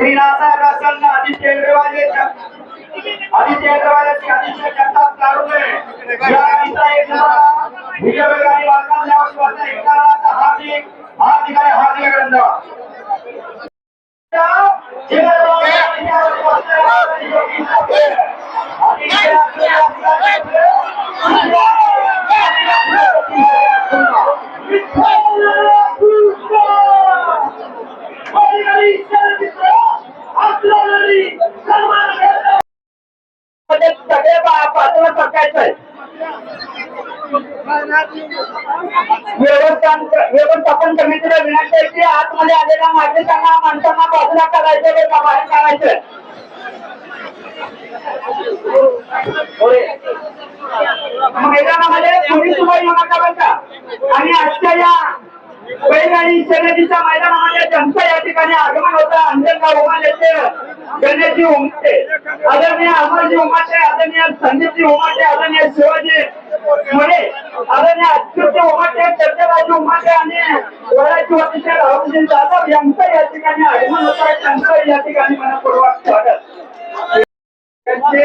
श्री नासाहेब राजकारण आदित्य अग्रवाल आदित्य अग्रवालाची आदित्य जगताप कारुणे या गीता एकदा विजय आणि वाचनाच्या पात्र व्यवस्थापन व्यवस्थापन समितीला विनंती आहे की आतमध्ये आलेल्या नागरिकांना माणसांना बाजूला करायचं बरं बाहेर काढायचं. मैदानामध्ये पोलीस उभा होणार बरं का? आणि आजच्या या बैलगाडी शर्यतीच्या मैदानामध्ये जनता या ठिकाणी आगमन होता. अंजनगाव उमालेचे गणेशजी उमटे आदरणीय अमरजी उमाटे आदरणीय संदीपजी उमाटे आदरणीय शिवाजी मुळे आदरणीय अच्युतजी उमाटे चर्चराजी उमाटे आणि वडाची अतिशय राहुलजी जाधव यांचं या ठिकाणी आगमन होत. आहे त्यांचं या ठिकाणी मनपूर्वक स्वागत. त्यांचे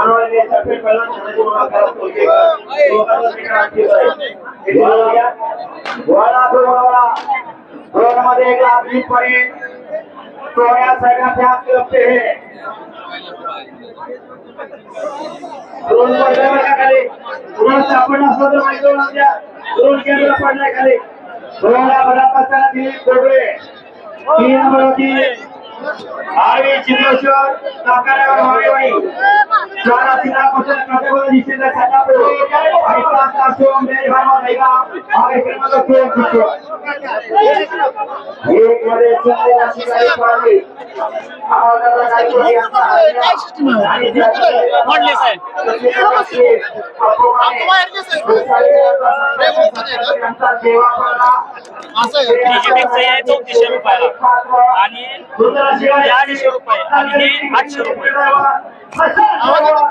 Anwar ne tafi falan da na ji ma ka koke. Ko ka ta ka ce ba. Idan ya मध्ये एक लाख वीस पॉईंट सोळा सगळ्यात जास्त लपते हे। दोन पडल्या बघा खाली। दोन सापडला असलं तर माहिती होणार द्या दोन केंद्र पडलाय खाली। दोनला भरापासाला दिली कोडवे तीन नंबर होती आरवी चित्रश्वर साकारावर हवाई चार असिला पसंत काटेवर निश्चित छाता पे आणि पाच तास सोम दे भावा नाही का आगे क्रमांक दोन चित्र एक मध्ये सुंदर अशी काही पाहिली आवाजाचा काही कोणी असा आणि मोडले साहेब डीजीटेकचं आहे चौतीसशे रुपयाला. आणि हे अडीचशे रुपये आणि हे आठशे रुपये.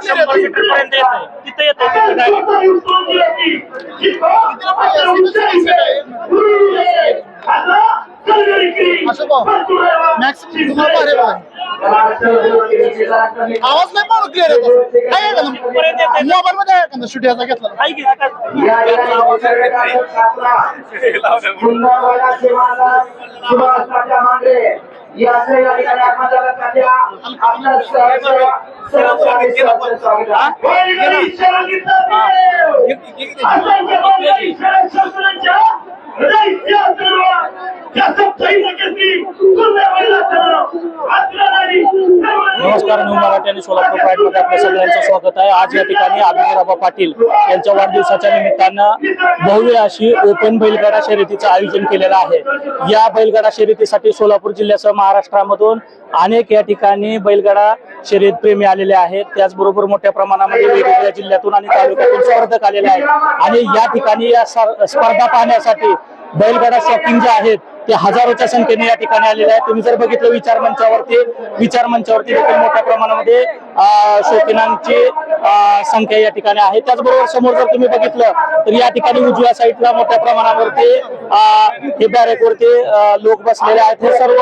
शंभर मीटर पर्यंत येतं तिथं येतं तिथं direct. मॅक्सिमम तुम्हाला भारी बघा. आवाज नाही पण क्लिअर येतो काय आहे. का पर्यंत येतं. मोबाईल मध्ये आहे का घेतला आहे काय? या सर्व ठिकाणी आपल्याला सध्या आपलं सहर्ष सर्व स्वागत. स्वागत नमस्कार न्यू मराठी आणि सोलापूर प्राईडमध्ये आपल्या सगळ्यांचं स्वागत आहे. आज या ठिकाणी अभिजिराबा पाटील यांच्या वाढदिवसाच्या निमित्तानं भव्य अशी ओपन बैलगाडा शर्यतीचं आयोजन केलेलं आहे. या बैलगाडा शर्यतीसाठी सोलापूर जिल्ह्यासह महाराष्ट्रामधून अनेक या ठिकाणी बैलगाडा शर्यत प्रेमी आलेले आहेत. त्याचबरोबर मोठ्या प्रमाणामध्ये वेगवेगळ्या जिल्ह्यातून आणि तालुक्यातून स्पर्धक आलेले आहेत. आणि या ठिकाणी या स्पर्धा पाहण्यासाठी बैलगाडा शॉकिंग जे आहेत ते हजारोच्या संख्येने या ठिकाणी आलेले आहेत. तुम्ही जर बघितलं विचार मंचावरती विचार मंचावरती देखील मोठ्या प्रमाणामध्ये शौकीनांची संख्या या ठिकाणी आहे. त्याचबरोबर समोर जर तुम्ही बघितलं तर या ठिकाणी उजव्या साईडला मोठ्या प्रमाणावरती हे बॅरेकवरती लोक बसलेले आहेत. हे सर्व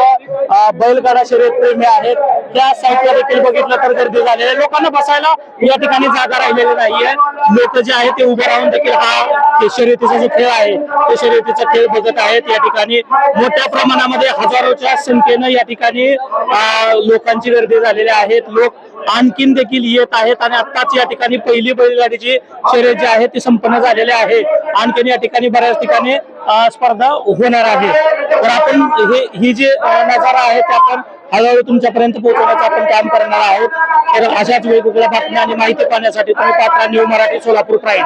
बैलगाडा शर्यत प्रेमी आहेत. त्या साईडला देखील बघितलं तर गर्दी झालेली आहे. लोकांना बसायला या ठिकाणी जागा राहिलेली नाहीये. लोक जे आहे ते उभे राहून देखील हा शर्यतीचा जो खेळ आहे ते शर्यतीचा खेळ बघत आहेत. या ठिकाणी मोठ्या प्रमाणामध्ये हजारोच्या संख्येनं या ठिकाणी लोकांची गर्दी झालेली आहेत लोक आणखीन देखील येत आहेत आणि आत्ताच या ठिकाणी पहिली बैलगाडीची शर्यत जी आहे ती संपन्न झालेली आहे. आणखीन या ठिकाणी बऱ्याच ठिकाणी स्पर्धा होणार आहे. तर आपण हे ही जी नजारा आहे ते आपण हळूहळू तुमच्यापर्यंत पोहोचवण्याचं आपण काम करणार आहोत. तर अशाच वेगवेगळ्या बातम्या आणि माहिती पाहण्यासाठी तुम्ही पात्रा न्यू मराठी सोलापूर प्राईड